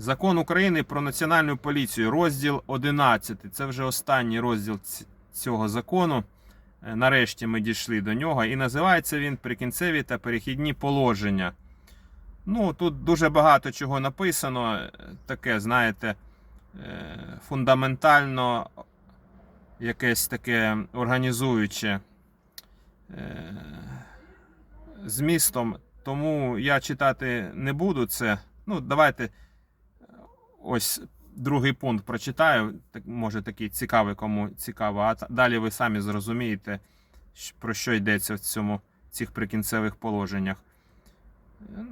Закон України про національну поліцію, розділ 11. Це вже останній розділ цього закону. Е, Нарешті ми дійшли до нього. І називається він Прикінцеві та перехідні положення. Ну, тут дуже багато чого написано. е, Таке, знаєте, е, фундаментально якесь таке організуюче змістом. Тому я читати не буду це. Ну, давайте ось другий пункт прочитаю. Так, може такий цікавий, кому цікаво. А далі ви самі зрозумієте, про що йдеться в цьому, цих прикінцевих положеннях. Е,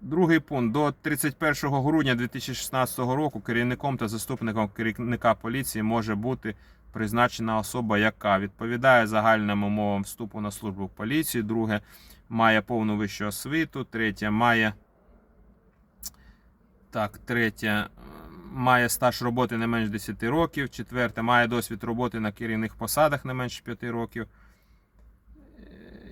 Другий пункт. До 31 грудня 2016 року керівником та заступником керівника поліції може бути призначена особа, яка відповідає загальним умовам вступу на службу в поліцію. Друге, має повну вищу освіту. Третє, має. Так, третє. Має стаж роботи не менш 10 років. Четверте, має досвід роботи на керівних посадах не менш 5 років.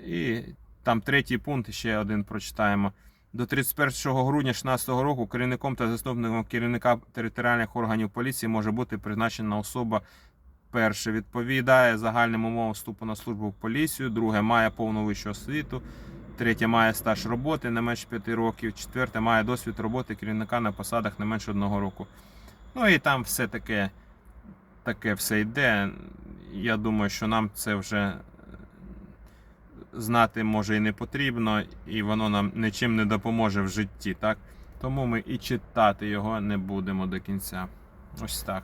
І там третій пункт, ще один прочитаємо. До 31 грудня 2016 року керівником та заступником керівника територіальних органів поліції може бути призначена особа. Перше відповідає загальним умовам вступу на службу в поліцію. Друге має повну вищу освіту. Третє має стаж роботи не менше 5 років. Четверте має досвід роботи керівника на посадах не менше одного року. Ну і там все таке, таке все йде. Я думаю, що нам це вже знати може і не потрібно, і воно нам нічим не допоможе в житті, так? Тому ми і читати його не будемо до кінця. Ось так.